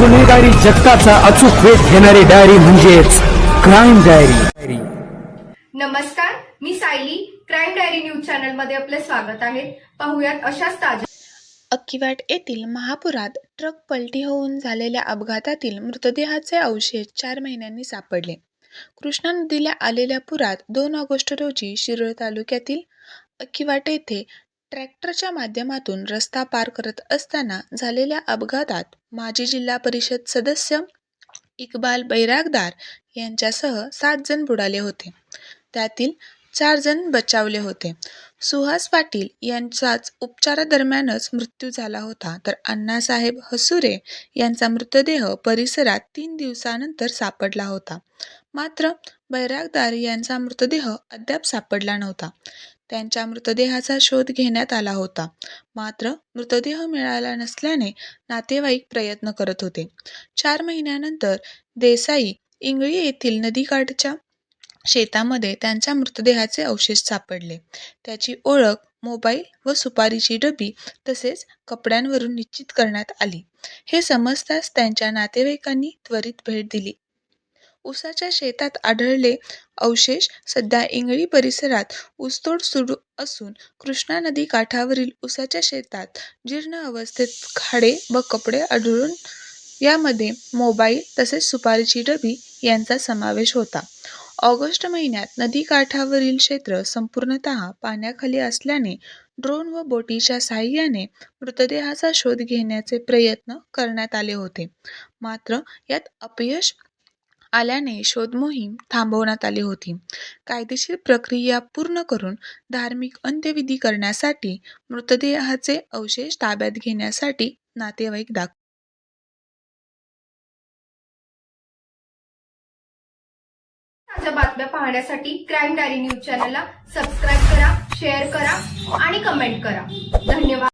गुन्हेगारी जगताचा अचूक वेध घेणारी डायरी म्हणजेच क्राईम डायरी नमस्कार मी सायली. क्राईम डायरी न्यूज चॅनलमध्ये आपले स्वागत आहे. पाहुयात अशाच ताज्या अक्कीवाट येथील महापुरात ट्रक पलटी होऊन झालेल्या अपघातातील मृतदेहाचे अवशेष चार महिन्यांनी सापडले. कृष्णा नदीला आलेल्या पुरात दोन ऑगस्ट रोजी शिरोळ तालुक्यातील अक्कीवाट येथे ट्रॅक्टरच्या माध्यमातून रस्ता पार करत असताना झालेल्या अपघातात माजी जिल्हा परिषद सदस्य इक्बाल बैरागदार यांच्यासह सात जण बुडाले होते. त्यातील चार जण बचावले होते. सुहास पाटील यांचाच उपचारादरम्यानच मृत्यू झाला होता. तर अण्णासाहेब हसुरे यांचा मृतदेह परिसरात तीन दिवसानंतर सापडला होता. मात्र बैरागदार यांचा मृतदेह अद्याप सापडला नव्हता. त्यांच्या मृतदेहाचा शोध घेण्यात आला होता. मात्र मृतदेह मिळाला नसल्याने नातेवाईक प्रयत्न करत होते. चार महिन्यानंतर देसाई इंगळी येथील नदीकाठच्या शेतामध्ये त्यांच्या मृतदेहाचे अवशेष सापडले. त्याची ओळख मोबाईल व सुपारीची डबी तसेच कपड्यांवरून निश्चित करण्यात आली. हे समजताच त्यांच्या नातेवाईकांनी त्वरित भेट दिली. उसाच्या शेतात आढळले अवशेष सध्या इंगळी परिसरात ऊसतोड सुरू असून कृष्णा नदी काठावरील उसाच्या शेतात जीर्ण अवस्थेत खाडे व कपडे आढळून यामध्ये मोबाईल तसेच सुपारीची डबी यांचा समावेश होता. ऑगस्ट महिन्यात नदीकाठावरील क्षेत्र संपूर्णतः पाण्याखाली असल्याने ड्रोन व बोटीच्या साहाय्याने मृतदेहाचा शोध घेण्याचे प्रयत्न करण्यात आले होते. मात्र यात अपयश आल्याने शोध मोहीम थांबवण्यात आली होती. कायदेशीर प्रक्रिया पूर्ण करून धार्मिक अंत्यविधी करण्यासाठी मृतदेहाचे अवशेष ताब्यात घेण्यासाठी नातेवाईक दाख ताज्या बातम्या पाहण्यासाठी क्राईम डायरी न्यूज चॅनलला सबस्क्राईब करा शेअर करा आणि कमेंट करा. धन्यवाद.